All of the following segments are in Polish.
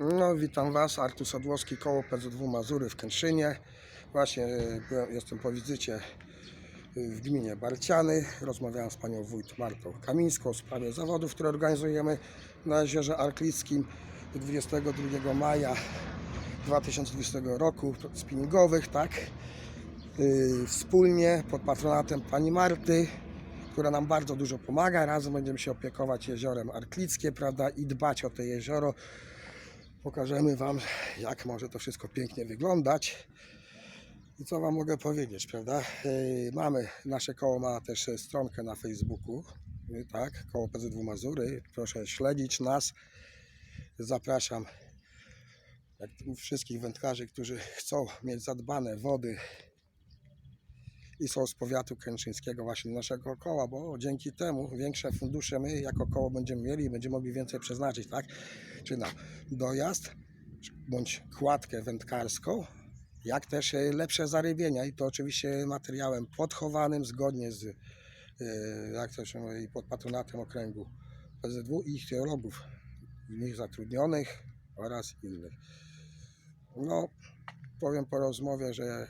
No, witam Was, Artur Sadłowski, koło PZW Mazury w Kętrzynie. Właśnie byłem, jestem po wizycie e, w gminie Barciany. Rozmawiałem z panią wójt Martą Kamińską w sprawie zawodów, które organizujemy na Jeziorze Arklickim 22 maja 2020 roku, spinningowych, tak? E, Wspólnie pod patronatem pani Marty, która nam bardzo dużo pomaga. Razem będziemy się opiekować jeziorem Arklickie, prawda, i dbać o to jezioro. Pokażemy Wam, jak może to wszystko pięknie wyglądać. I co Wam mogę powiedzieć, prawda? Mamy, nasze koło ma też stronkę na Facebooku, tak, koło PZW Mazury. Proszę śledzić nas. Zapraszam wszystkich wędkarzy, którzy chcą mieć zadbane wody i są z powiatu kętrzyńskiego właśnie naszego koła, bo dzięki temu większe fundusze my jako koło będziemy mieli i będziemy mogli więcej przeznaczyć, tak? Czy na dojazd, bądź kładkę wędkarską, jak też lepsze zarybienia i to oczywiście materiałem podchowanym zgodnie z, e, jak to się mówi, pod patronatem okręgu PZW i ich teologów, nich zatrudnionych oraz innych. No, powiem po rozmowie, że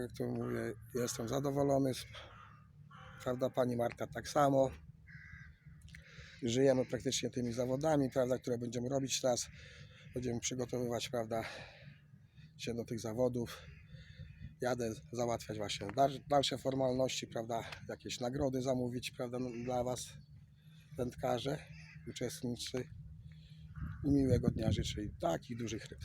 jak to mówię, jestem zadowolony. Prawda, pani Marta tak samo. Żyjemy praktycznie tymi zawodami, prawda, które będziemy robić teraz. Będziemy przygotowywać, prawda, się do tych zawodów. Jadę załatwiać właśnie dalsze formalności, prawda, jakieś nagrody zamówić, prawda, dla Was, wędkarze, uczestnicy. I miłego dnia życzę i takich dużych ryb.